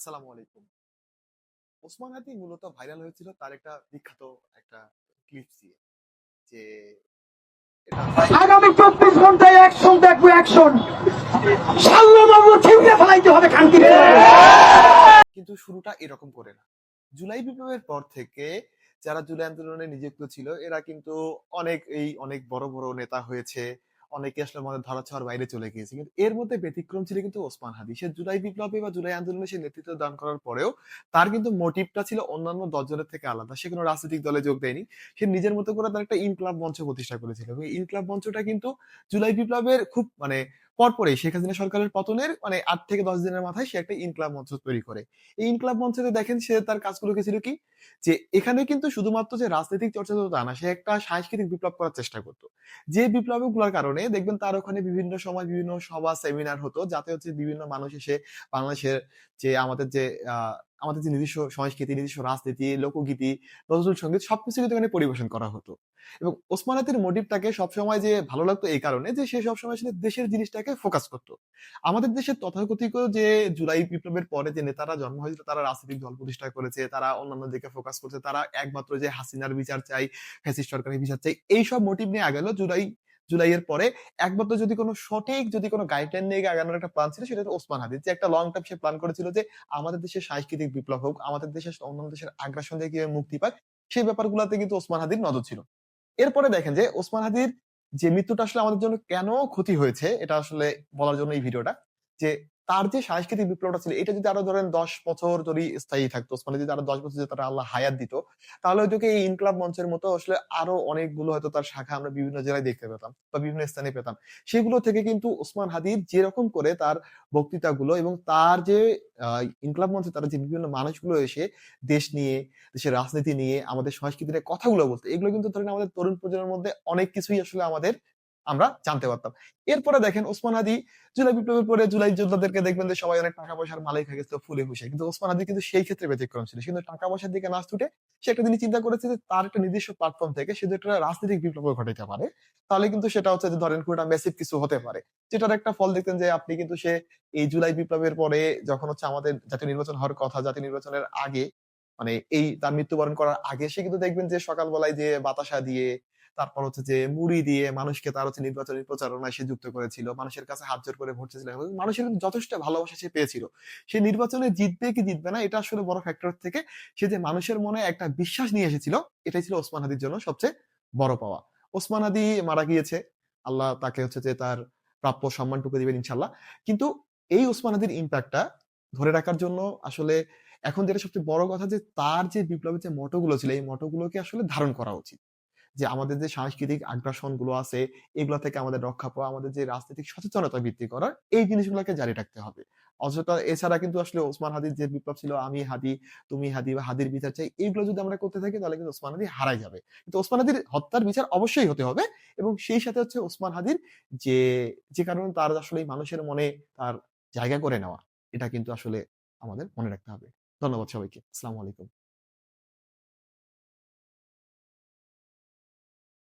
আসসালামু আলাইকুম। ওসমান হাদি মূলত ভাইরাল হয়েছিল তার একটা বিখ্যাত একটা ক্লিপস দিয়ে যে আগামী চব্বিশ ঘন্টায় অ্যাকশন দেখব অ্যাকশন সাল্লামাবু ছিঁড়ে ফেলাইতে হবে খানকি কিন্তু শুরুটা এরকম করে না। জুলাই বিপ্লবের পর থেকে যারা জুলাই আন্দোলনে নিযুক্ত ছিল এরা কিন্তু অনেক এই অনেক বড় বড় নেতা হয়েছে। অনেকে আসলে আমাদের ধরা ছোঁয়ার বাইরে চলে গিয়েছে। কিন্তু এর মধ্যে ব্যতিক্রম ছিল কিন্তু ওসমান হাদি। সে জুলাই বিপ্লবে বা জুলাই আন্দোলনে সে নেতৃত্ব দান করার পরেও তার কিন্তু মোটিভটা ছিল অন্যান্য দশজনের থেকে আলাদা। সে কোনো রাজনৈতিক দলে যোগ দেয়নি। সে নিজের মতো করে তার একটা ইনক্লাব মঞ্চ প্রতিষ্ঠা করেছিল। এবং ইনক্লাব মঞ্চটা কিন্তু জুলাই বিপ্লবের খুব মানে পরপরই শেখ হাসিনা সরকারের পতনের মানে আট থেকে দশ দিনের মাথায় সে একটা ইনক্লাব মঞ্চ তৈরি করে। এই ইনক্লাব মঞ্চে দেখেন সে তার কাজগুলোকে ছিল কি? যে এখানে কিন্তু শুধুমাত্র যে রাজনৈতিক চর্চা তো তা না, সে একটা সাংস্কৃতিক বিপ্লব করার চেষ্টা করতো। যে বিপ্লবগুলোর কারণে দেখবেন তার ওখানে বিভিন্ন সময় বিভিন্ন সভা সেমিনার হতো, যাতে হচ্ছে বিভিন্ন মানুষ এসে বাংলাদেশের যে আমাদের যে আমাদের যে নিজস্ব সংস্কৃতি, নিজস্ব রাজনীতি, লোকগীতি, নজরুল সংগীত সবকিছু কিন্তু এখানে পরিবেশন করা হতো। এবং ওসমান হাদির মোটিভটাকে সবসময় যে ভালো লাগতো এই কারণে যে সে সবসময় আসলে দেশের জিনিসটাকে ফোকাস করতো। আমাদের দেশের তথাকথিত যে জুলাই বিপ্লবের পরে যে নেতারা জন্ম হয়েছিল, তারা রাজনৈতিক দল প্রতিষ্ঠা করেছে, তারা অন্যান্য দিকে ফোকাস করছে, তারা একমাত্র যে হাসিনার বিচার চাই, ফ্যাসিস্ট সরকারের বিচার চাই, এইসব মোটিভ নিয়ে আগালো জুলাই জুলাইয়ের পরে একমাত্র যদি কোনো সঠিক যদি কোনো গাইডলাইন নিয়ে আগানোর একটা প্ল্যান ছিল, সেটা ওসমান হাদির যে একটা লং টার্ম সে প্ল্যান করেছিল যে আমাদের দেশের সাংস্কৃতিক বিপ্লব হোক, আমাদের দেশের অন্যান্য দেশের আগ্রাসন থেকে কীভাবে মুক্তি পাক, সেই ব্যাপারগুলোতে কিন্তু ওসমান হাদির নজর ছিল। এরপরে দেখেন যে ওসমান হাদির যে মৃত্যুটা আসলে আমাদের জন্য কেন ক্ষতি হয়েছে, এটা আসলে বলার জন্য এই ভিডিওটা যে তার যে সাংস্কৃতিক বিপ্লবটা ছিল, এটা যদি আরও ধরেন দশ বছর যদি স্থায়ী থাকতো ওসমান যদি আরও দশ বছর যদি তারা আল্লাহ হায়াত দিত, তাহলে হয়তো এই ইনকলাব মঞ্চের মতো আসলে আরও অনেকগুলো হয়তো তার শাখা আমরা বিভিন্ন জেলায় দেখতে পেতাম বা বিভিন্ন স্থানে পেতাম। সেগুলো থেকে কিন্তু ওসমান হাদির যেরকম করে তার বক্তৃতাগুলো এবং তার যে ইনকলাব মঞ্চে তারা যে বিভিন্ন মানুষগুলো এসে দেশ নিয়ে, দেশের রাজনীতি নিয়ে, আমাদের সংস্কৃতি নিয়ে কথাগুলো বলতে, এগুলো কিন্তু ধরেন আমাদের তরুণ প্রজন্মের মধ্যে অনেক কিছুই আসলে আমাদের আমরা জানতে পারতাম। এরপরে দেখেন ওসমান হাদি জুলাই বিপ্লবের পরে জুলাই যোদ্ধাদেরকে দেখবেন যে সবাই অনেক টাকা পয়সার মালিক হয়ে গেছিল, ফুলে হুসে কিন্তু ওসমান হাদি কিন্তু সেই ক্ষেত্রে ব্যতিক্রম ছিল। কিন্তু টাকা পয়সার দিকে না ছুটে সে একটা জিনিস চিন্তা করেছে যে তার একটা নিজস্ব প্ল্যাটফর্ম থেকে সে একটা রাজনৈতিক বিপ্লব ঘটাতে পারে, তাহলে কিন্তু সেটা হচ্ছে যে ধরেন খুব একটা মেসিভ কিছু হতে পারে। যেটার একটা ফল দেখতেন যে আপনি কিন্তু সে এই জুলাই বিপ্লবের পরে যখন হচ্ছে আমাদের জাতীয় নির্বাচন হওয়ার কথা, জাতীয় নির্বাচনের আগে মানে এই তার মৃত্যুবরণ করার আগে সে কিন্তু দেখবেন যে সকালবেলায় যে বাতাসা দিয়ে তারপর হচ্ছে যে মুড়ি দিয়ে মানুষকে তার হচ্ছে নির্বাচনী প্রচারণায় সে যুক্ত করেছিল, মানুষের কাছে হাত জোর করে ভোট চেয়েছিল। মানুষের যথেষ্ট ভালোবাসা সে পেয়েছিল। সে নির্বাচনে জিতবে কি জিতবে না, এটা আসলে বড় ফ্যাক্টর থেকে সে যে মানুষের মনে একটা বিশ্বাস নিয়ে এসেছিল, এটাই ছিল ওসমান হাদির জন্য সবচেয়ে বড় পাওয়া। ওসমান হাদি মারা গিয়েছে, আল্লাহ তাকে হচ্ছে যে তার প্রাপ্য সম্মানটুকু দিবেন ইনশাল্লাহ কিন্তু এই ওসমান হাদির ইম্প্যাক্টটা ধরে রাখার জন্য আসলে এখন যেটা সবচেয়ে বড় কথা যে তার যে বিপ্লবের যে মটোগুলো ছিল, এই মটোগুলোকে আসলে ধারণ করা উচিত। যে আমাদের যে সাংস্কৃতিক আগ্রাসনগুলো আছে, এগুলো থেকে আমাদের রক্ষা পাওয়া, আমাদের যে রাজনৈতিক সচেতনতা বৃদ্ধি করার, এই জিনিসগুলোকে জারি রাখতে হবে। অযথা এছাড়া কিন্তু আসলে ওসমান হাদির যে বিপ্লব ছিল, আমি হাদি, তুমি হাদি বা হাদির বিচার চাই এইগুলো যদি আমরা করতে থাকি, তাহলে কিন্তু ওসমান হাদি হারাই যাবে। কিন্তু ওসমান হাদির হত্যার বিচার অবশ্যই হতে হবে এবং সেই সাথে হচ্ছে ওসমান হাদির যে যে কারণে তার আসলে মানুষের মনে তার জায়গা করে নেওয়া, এটা কিন্তু আসলে আমাদের মনে রাখতে হবে। ধন্যবাদ সবাইকে। আসসালামু আলাইকুম।